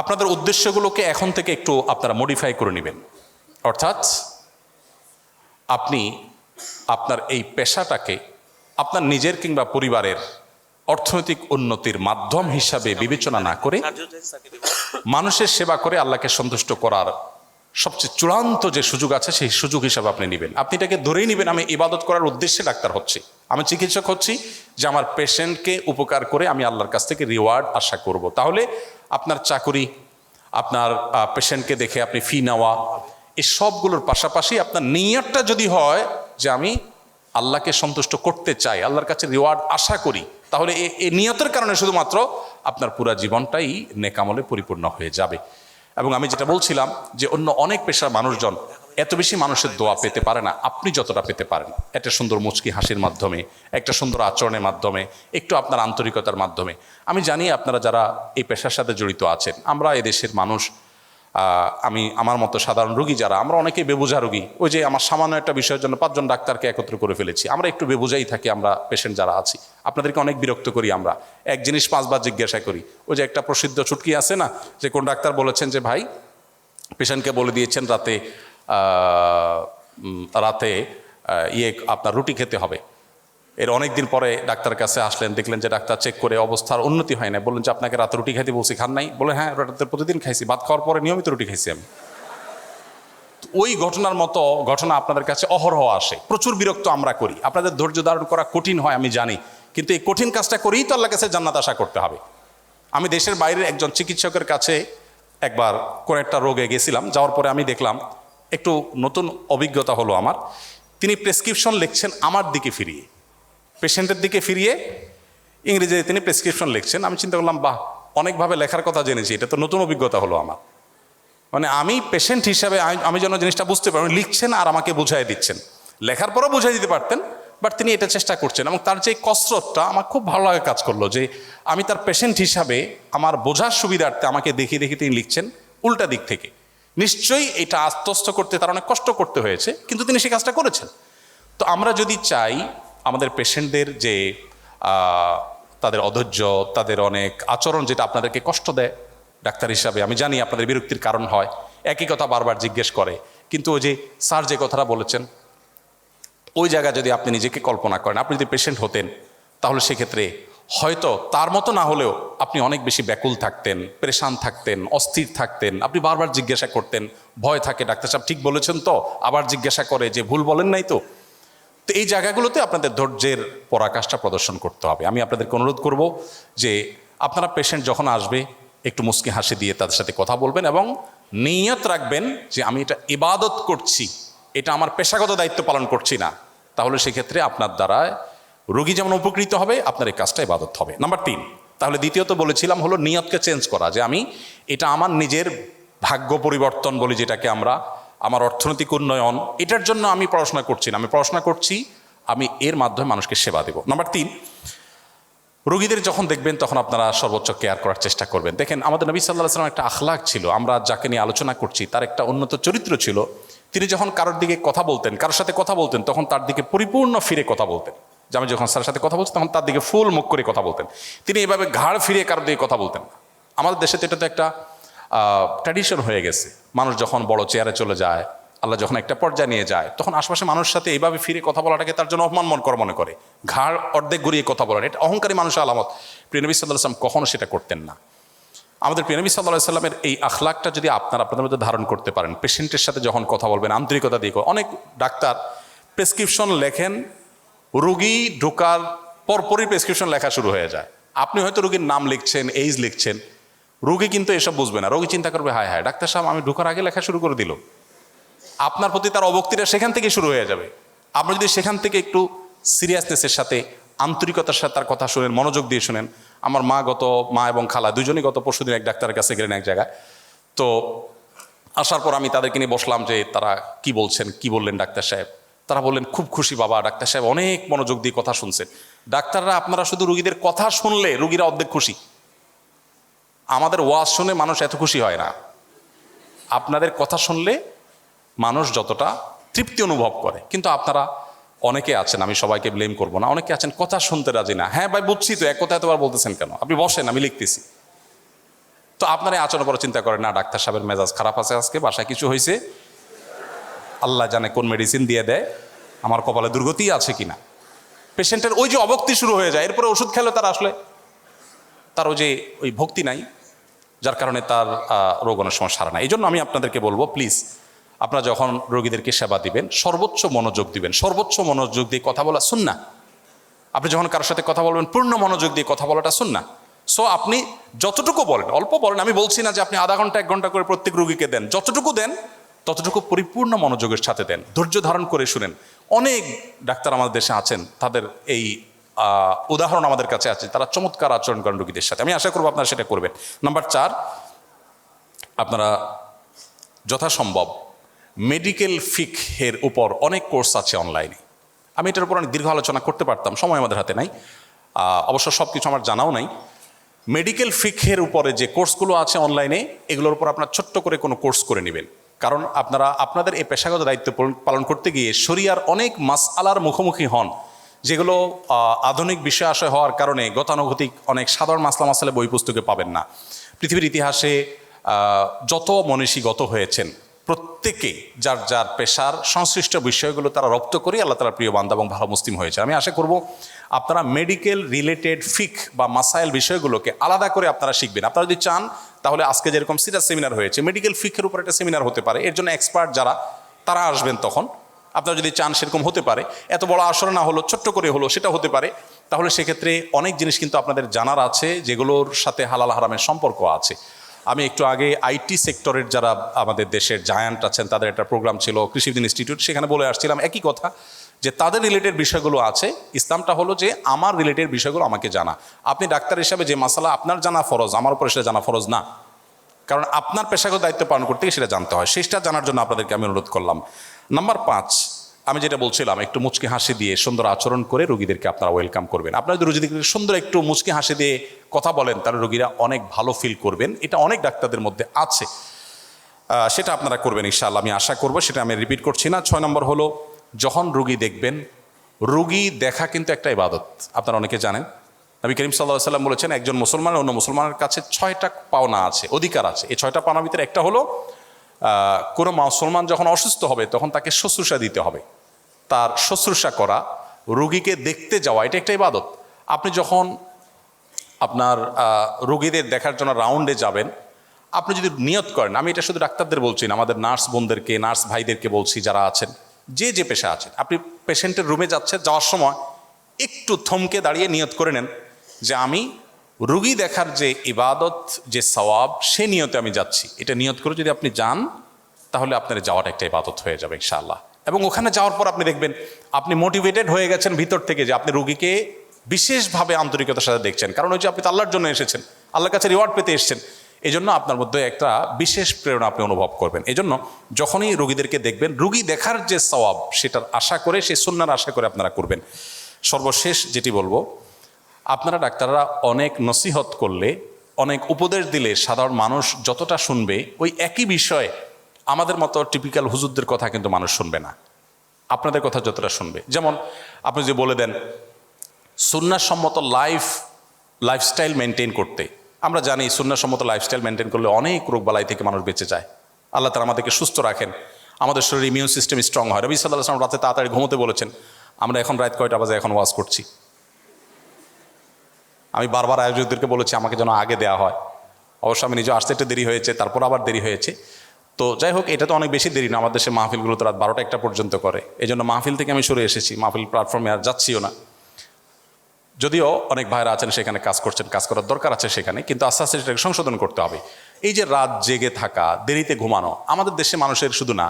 আপনাদের উদ্দেশ্যগুলোকে এখন থেকে একটু আপনারা মডিফাই করে নেবেন। অর্থাৎ আপনি আপনার এই পেশাটাকে আপনার নিজের কিংবা পরিবারের অর্থনৈতিক উন্নতির মাধ্যম হিসাবে বিবেচনা না করে মানুষের সেবা করে আল্লাহকে সন্তুষ্ট করার সবচেয়ে চূড়ান্ত যে সুযোগ আছে, সেই সুযোগ হিসাবে আপনি নেবেন। আপনি এটাকে ধরেই নেবেন, আমি ইবাদত করার উদ্দেশ্যে ডাক্তার হচ্ছি। আমি চিকিৎসক হচ্ছি যে আমার পেশেন্টকে উপকার করে আমি আল্লাহর কাছ থেকে রিওয়ার্ড আশা করব। তাহলে আপনার চাকুরি, আপনার পেশেন্টকে দেখে আপনি ফি নেওয়া এই সবগুলোর পাশাপাশি আপনার নিয়তটা যদি হয় যে আমি আল্লাহকে সন্তুষ্ট করতে চাই, আল্লাহর কাছে রিওয়ার্ড আশা করি, তাহলে এ- নিয়তের কারণে শুধুমাত্র আপনার পুরা জীবনটাই নেকামলে পরিপূর্ণ হয়ে যাবে। এবং আমি যেটা বলছিলাম যে অন্য অনেক পেশার মানুষজন এত বেশি মানুষের দোয়া পেতে পারে না। আপনি যতটা পেতে পারেন। একটা সুন্দর মুচকি হাসির মাধ্যমে, একটা সুন্দর আচরণের মাধ্যমে, একটু আপনার আন্তরিকতার মাধ্যমে। আমি জানি আপনারা যারা এই পেশার সাথে জড়িত আছেন, আমরা এদেশের মানুষ আমি আমার মতো সাধারণ রুগী যারা, আমরা অনেকেই বেবুঝা রুগী। ওই যে আমার সামান্য একটা বিষয়ের জন্য পাঁচজন ডাক্তারকে একত্র করে ফেলেছি। আমরা একটু বেবুঝাই থাকি, আমরা পেশেন্ট যারা আছি। আপনাদেরকে অনেক বিরক্ত করি আমরা। এক জিনিস পাঁচবার জিজ্ঞাসা করি। ওই যে একটা প্রসিদ্ধ ছুটকি আছে না, যে কোন ডাক্তার বলেছেন যে, ভাই পেশেন্টকে বলে দিয়েছেন রাতে রাতে ইয়ে আপনার রুটি খেতে হবে। এর অনেক দিন পরে ডাক্তার কাছে আসলেন, দেখলেন যে ডাক্তার চেক করে অবস্থার উন্নতি হয় না বললেন যে, আপনাকে রাতে রুটি খাইতে বলছি, খান নাই? বলে হ্যাঁ রাতে প্রতিদিন খাইছি, ভাত খাওয়ার পরে নিয়মিত রুটি খাইছি আমি। ওই ঘটনার মতো ঘটনা আপনাদের কাছে অহরহ আসে। প্রচুর বিরক্ত আমরা করি। আপনাদের ধৈর্য ধারণ করা কঠিন হয়, আমি জানি। কিন্তু এই কঠিন কাজটা করেই তো আল্লাহ কাছে জান্নাত আশা করতে হবে। আমি দেশের বাইরের একজন চিকিৎসকের কাছে একবার কোনো একটা রোগে গেছিলাম, যাওয়ার পরে আমি দেখলাম, একটু নতুন অভিজ্ঞতা হলো আমার। তিনি প্রেসক্রিপশন লিখছেন আমার দিকে ফিরিয়ে। পেশেন্টের দিকে ফিরিয়ে ইংরেজিতে তিনি প্রেসক্রিপশন লিখছেন। আমি চিন্তা করলাম, বাহ, অনেকভাবে লেখার কথা জেনেছি, এটা তো নতুন অভিজ্ঞতা হলো আমার। মানে আমি পেশেন্ট হিসাবে আমি- যেন জিনিসটা বুঝতে পারি লিখছেন আর আমাকে বুঝাই দিচ্ছেন। লেখার পরেও বুঝাই দিতে পারতেন, বাট তিনি এটা চেষ্টা করছেন এবং তার যে কসরতটা আমার খুব ভালো লাগে কাজ করল, যে আমি তার পেশেন্ট হিসাবে আমার বোঝার সুবিধার্থে আমাকে দেখিয়ে দেখিয়ে তিনি লিখছেন উল্টা দিক থেকে। নিশ্চয়ই এটা আত্মস্থ করতে তার অনেক কষ্ট করতে হয়েছে, কিন্তু তিনি সেই কাজটা করেছেন। তো আমরা যদি চাই আমাদের পেশেন্টদের যে তাদের অধৈর্য, তাদের অনেক আচরণ যেটা আপনাদেরকে কষ্ট দেয়, ডাক্তার হিসাবে, আমি জানি আপনাদের বিরক্তির কারণ হয়, একই কথা বারবার জিজ্ঞেস করে, কিন্তু ওই যে স্যার যে কথাটা বলেছেন, ওই জায়গায় যদি আপনি নিজেকে কল্পনা করেন, আপনি যদি পেশেন্ট হতেন, তাহলে সেক্ষেত্রে হয়তো তার মতো না হলেও আপনি অনেক বেশি ব্যাকুল থাকতেন, পরেশান থাকতেন, অস্থির থাকতেন, আপনি বারবার জিজ্ঞাসা করতেন, ভয় থাকে, ডাক্তার সাহেব ঠিক বলেছেন তো, আবার জিজ্ঞাসা করে যে ভুল বলেন নাই তো তো এই জায়গাগুলোতে আপনাদের ধৈর্যের পরাকাশটা প্রদর্শন করতে হবে। আমি আপনাদেরকে অনুরোধ করব যে আপনারা পেশেন্ট যখন আসবে, একটু মুস্কি হাসি দিয়ে তাদের সাথে কথা বলবেন এবং নিয়ত রাখবেন যে আমি এটা ইবাদত করছি, এটা আমার পেশাগত দায়িত্ব পালন করছি না। তাহলে সেক্ষেত্রে আপনার দ্বারা রোগী যেমন উপকৃত হবে, আপনার এই কাজটা ইবাদত হবে। নাম্বার তিন, তাহলে দ্বিতীয়ত বলেছিলাম হলো নিয়তকে চেঞ্জ করা, যে আমি এটা আমার নিজের ভাগ্য পরিবর্তন বলি যেটাকে আমরা আমার অর্থনৈতিক উন্নয়ন, এটার জন্য আমি পড়াশোনা করছি না। আমি পড়াশোনা করছি, আমি এর মাধ্যমে মানুষকে সেবা দেব। নাম্বার তিন, রোগীদের যখন দেখবেন, তখন আপনারা সর্বোচ্চ কেয়ার করার চেষ্টা করবেন। দেখেন, আমাদের নবী সাল্লাহ সাল্লাম একটা আখলাক ছিল। আমরা যাকে নিয়ে আলোচনা করছি, তার একটা উন্নত চরিত্র ছিল। তিনি যখন কারোর দিকে কথা বলতেন, কারোর সাথে কথা বলতেন, তখন তার দিকে পরিপূর্ণ ফিরে কথা বলতেন। যে আমি যখন স্যারের সাথে কথা বলছি, তখন তার দিকে ফুল মুখ করে কথা বলতেন। তিনি এভাবে ঘাড় ফিরে কারোর দিকে কথা বলতেন আমাদের দেশে তো এটা তো একটা ট্র্যাডিশন হয়ে গেছে। মানুষ যখন বড় চেয়ারে চলে যায়, আল্লাহ যখন একটা পর্যায়ে নিয়ে যায়, তখন আশপাশে মানুষের সাথে এইভাবে ফিরে কথা বলাটাকে তার জন্য অপমান মন কর মনে করে। ঘাড় অর্ধেক ঘুরিয়ে কথা বলার এটা অহংকারী মানুষের আলামত। প্রিয়নবী সাল্লাহ সাল্লাম কখনো সেটা করতেন না। আমাদের প্রিয়নবী সাল্লাহ সাল্লামের এই আখলাকটা যদি আপনারা আপনাদের মধ্যে ধারণ করতে পারেন, পেশেন্টের সাথে যখন কথা বলবেন, আন্তরিকতা দিয়ে অনেক ডাক্তার প্রেসক্রিপশন লেখেন, রুগী ঢোকার পরপরই প্রেসক্রিপশন লেখা শুরু হয়ে যায়। আপনি হয়তো রুগীর নাম লিখছেন এইজ লিখছেন রুগী কিন্তু এসব বুঝবে না। রোগী চিন্তা করবে, হায় হায়, ডাক্তার সাহেব, আমি ঢোকার আগে লেখা শুরু করে দিল। আপনার প্রতি তার অবক্তিটা সেখান থেকে শুরু হয়ে যাবে। আপনি যদি সেখান থেকে একটু সিরিয়াসনেসের সাথে, আন্তরিকতার সাথে তার কথা শুনেন, মনোযোগ দিয়ে শুনেন। আমার মা গত, মা এবং খালা দুজনই গত পরশুদিন এক ডাক্তারের কাছে গেলেন এক জায়গায়। তো আসার পর আমি তাদেরকে নিয়ে বসলাম যে, তারা কি বলছেন? কি বললেন ডাক্তার সাহেব? তারা বললেন, খুব খুশি বাবা, ডাক্তার সাহেব অনেক মনোযোগ দিয়ে কথা শুনছেন। ডাক্তাররা আপনারা শুধু রুগীদের কথা শুনলে রুগীরা অর্ধেক খুশি। আমাদের ওয়াজ শুনে মানুষ এত খুশি হয় না। আপনাদের কথা শুনলে মানুষ যতটা তৃপ্তি অনুভব করে। কিন্তু আপনারা অনেকে আছেন, আমি সবাইকে ব্লেম করব না। অনেকে আছেন, কথা শুনতে রাজি না। হ্যাঁ ভাই, বুঝছি তো, এক কথা এতবার বলতেছেন কেন? আপনি বসেন, আমি লিখতেছি। তো আপনারা আচরণ পরে চিন্তা করেন, না, ডাক্তার সাহেবের মেজাজ খারাপ আছে আজকে, বাসায় কিছু হয়েছে? আল্লাহ জানে কোন মেডিসিন দিয়ে দেয়, আমার কপালে দুর্গতি আছে কিনা। পেশেন্টের ওই যে অবক্তি শুরু হয়ে যায়, এরপরে ওষুধ খেলে তার আসলে, তার ওই যে, ওই ভক্তি নাই। যার কারণে তার রোগ অনেক সময় সারা না। এই জন্য আমি আপনাদেরকে বলব প্লিজ আপনারা যখন রোগীদেরকে সেবা দিবেন, সর্বোচ্চ মনোযোগ দিবেন। সর্বোচ্চ মনোযোগ দিয়ে কথা বলা শুন না আপনি যখন কারোর সাথে কথা বলবেন, পূর্ণ মনোযোগ দিয়ে কথা বলাটা শুন না সো আপনি যতটুকু বলেন, অল্প বলেন, আমি বলছি না যে আপনি আধা ঘণ্টা, এক ঘণ্টা করে প্রত্যেক রোগীকে দেন। যতটুকু দেন, ততটুকু পরিপূর্ণ মনোযোগের সাথে দেন। ধৈর্য ধারণ করে শুনেন। অনেক ডাক্তার আমাদের দেশে আছেন, তাদের এই উদাহরণ আমাদের কাছে আছে, তারা চমৎকার আচরণ করেন রোগীদের সাথে। আমি আশা করব আপনারা সেটা করবেন। নাম্বার চার, আপনারা যথাসম্ভব মেডিকেল ফিকের উপর অনেক কোর্স আছে অনলাইনে আমি এটার উপর অনেক দীর্ঘ আলোচনা করতে পারতাম, সময় আমাদের হাতে নাই। অবশ্য সব কিছু আমার জানাও নাই। মেডিকেল ফিকের উপরে যে কোর্সগুলো আছে অনলাইনে এগুলোর উপর আপনার ছোট্ট করে কোনো কোর্স করে নেবেন। কারণ আপনারা, আপনাদের এই পেশাগত দায়িত্ব পালন- করতে গিয়ে শরিয়ার অনেক মাস আলার মুখোমুখি হন। যেগুলো আধুনিক বিষয় আশয় হওয়ার কারণে গতানুগতিক অনেক সাধারণ মাসলা মাসালে বই পুস্তকে পাবেন না। পৃথিবীর ইতিহাসে যত মনীষী গত হয়েছেন, প্রত্যেকে যার যার পেশার সংশ্লিষ্ট বিষয়গুলো তারা রপ্ত করে আল্লাহ তালা প্রিয় বান্ধব এবং ভালো মুসলিম হয়েছে। আমি আশা করব আপনারা মেডিকেল রিলেটেড ফিক বা মাসাইল বিষয়গুলোকে আলাদা করে আপনারা শিখবেন। আপনারা যদি চান, তাহলে আজকে যেরকম সিরাজ সেমিনার হয়েছে মেডিকেল ফিকের উপর একটা সেমিনার হতে পারে। এর জন্য এক্সপার্ট যারা, তারা আসবেন তখন। আপনারা যদি চান সেরকম হতে পারে, এত বড় আসর না হলো, ছোট্ট করে হলো, সেটা হতে পারে, তাহলে সেক্ষেত্রে অনেক জিনিস কিন্তু আপনাদের জানার আছে, যেগুলোর সাথে হালাল হারামের সম্পর্ক আছে। আমি একটু আগে আইটি সেক্টরের যারা আমাদের দেশের জায়ান্ট আছেন, তাদের একটা প্রোগ্রাম ছিল কৃষি ইনস্টিটিউট, সেখানে বলে আসছিলাম একই কথা যে তাদের রিলেটেড বিষয়গুলো আছে। ইসলামটা হলো যে আমার রিলেটেড বিষয়গুলো আমাকে জানা। আপনি ডাক্তার হিসাবে যে মাসালা আপনার জানা ফরজ, আমার উপরে সেটা জানা ফরজ না। কারণ আপনার পেশাগত দায়িত্ব পালন করতে গিয়ে সেটা জানতে হয়। শেষটা জানার জন্য আপনাদেরকে আমি অনুরোধ করলাম। নাম্বার পাঁচ, আমি যেটা বলছিলাম, একটু মুচকি হাসি দিয়ে সুন্দর আচরণ করে রোগীদেরকে আপনারা ওয়েলকাম করবেন। আপনারা যদি রোগীদেরকে সুন্দর একটু মুচকি হাসি দিয়ে কথা বলেন, তাহলে রোগীরা অনেক ভালো ফিল করবেন। এটা অনেক ডাক্তারদের মধ্যে আছে। সেটা আপনারা করবেন ইনশাআল্লাহ, আমি আশা করব, সেটা আমি রিপিট করছি না। ছয় নম্বর হলো, যখন রুগী দেখবেন, রুগী দেখা কিন্তু একটা ইবাদত। আপনারা অনেকে জানেন নবী করিম সাল্লাহ সাল্লাম বলেছেন, একজন মুসলমান অন্য মুসলমানের কাছে ছয়টা পাওনা আছে, অধিকার আছে। এই ছয়টা পাওনার ভিতরে একটা হলো কোনো মুসলমান যখন অসুস্থ হবে, তখন তাকে শুশ্রূষা দিতে হবে। তার শুশ্রূষা করা, রুগীকে দেখতে যাওয়া, এটা একটা ইবাদত। আপনি যখন আপনার রুগীদের দেখার জন্য রাউন্ডে যাবেন, আপনি যদি নিয়ত করেন, আমি এটা শুধু ডাক্তারদের বলছি না, আমাদের নার্স বোনদেরকে, নার্স ভাইদেরকে বলছি যারা আছেন, যে যে পেশা আছেন, আপনি পেশেন্টের রুমে যাচ্ছেন, যাওয়ার সময় একটু থমকে দাঁড়িয়ে নিয়ত করে নেন। যে আমি রুগী দেখার যে ইবাদত, যে সওয়াব, সে নিয়তে আমি যাচ্ছি। এটা নিয়ত করে যদি আপনি যান, তাহলে আপনার যাওয়াটা একটা ইবাদত হয়ে যাবে ইনশাআল্লাহ। এবং ওখানে যাওয়ার পর আপনি দেখবেন, আপনি মোটিভেটেড হয়ে গেছেন ভিতর থেকে যে আপনি রুগীকে বিশেষভাবে আন্তরিকতার সাথে দেখছেন। কারণ ওই যে আপনি আল্লাহর জন্য এসেছেন, আল্লাহর কাছে রিওয়ার্ড পেতে এসেছেন। এই জন্য আপনার মধ্যে একটা বিশেষ প্রেরণা আপনি অনুভব করবেন। এই জন্য যখনই রুগীদেরকে দেখবেন, রুগী দেখার যে সওয়াব, সেটার আশা করে সেই সুন্নার আশা করে আপনারা করবেন। সর্বশেষ যেটি বলব আপনারা ডাক্তাররা অনেক নসিহত করলে, অনেক উপদেশ দিলে সাধারণ মানুষ যতটা শুনবে, ওই একই বিষয়ে আমাদের মতো টিপিক্যাল হুজুরদের কথা কিন্তু মানুষ শুনবে না। আপনাদের কথা যতটা শুনবে। যেমন আপনি যে বলে দেন, সুন্নাসম্মত লাইফ লাইফস্টাইল মেনটেন করতে। আমরা জানি সুন্নাসম্মত লাইফস্টাইল মেনটেন করলে অনেক রোগ বালাই থেকে মানুষ বেঁচে যায়। আল্লাহ তারা আমাদেরকে সুস্থ রাখেন। আমাদের শরীর ইমিউন সিস্টেম স্ট্রং হয়। রবি সাল্লাহ আসলাম রাতে তাড়াতাড়ি ঘুমোতে বলেছেন, আমরা এখন রাত কয়টা বাজে এখন ওয়াজ করছি? আমি বারবার আয়োজকদেরকে বলেছি, আমাকে যেন আগে দেওয়া হয়। অবশ্য আমি নিজে আসতে একটু দেরি হয়েছে তারপর আবার দেরি হয়েছে। তো যাই হোক, এটা তো অনেক বেশি দেরি না, আমাদের দেশে মাহফিলগুলো তো রাত বারোটা একটা পর্যন্ত করে। এই জন্য মাহফিল থেকে আমি সরে এসেছি, মাহফিল প্ল্যাটফর্মে আর যাচ্ছিও না। যদিও অনেক ভাইরা আছেন, সেখানে কাজ করছেন, কাজ করার দরকার আছে সেখানে, কিন্তু আস্তে আস্তে সেটাকে সংশোধন করতে হবে। এই যে রাত জেগে থাকা, দেরিতে ঘুমানো, আমাদের দেশে মানুষের শুধু না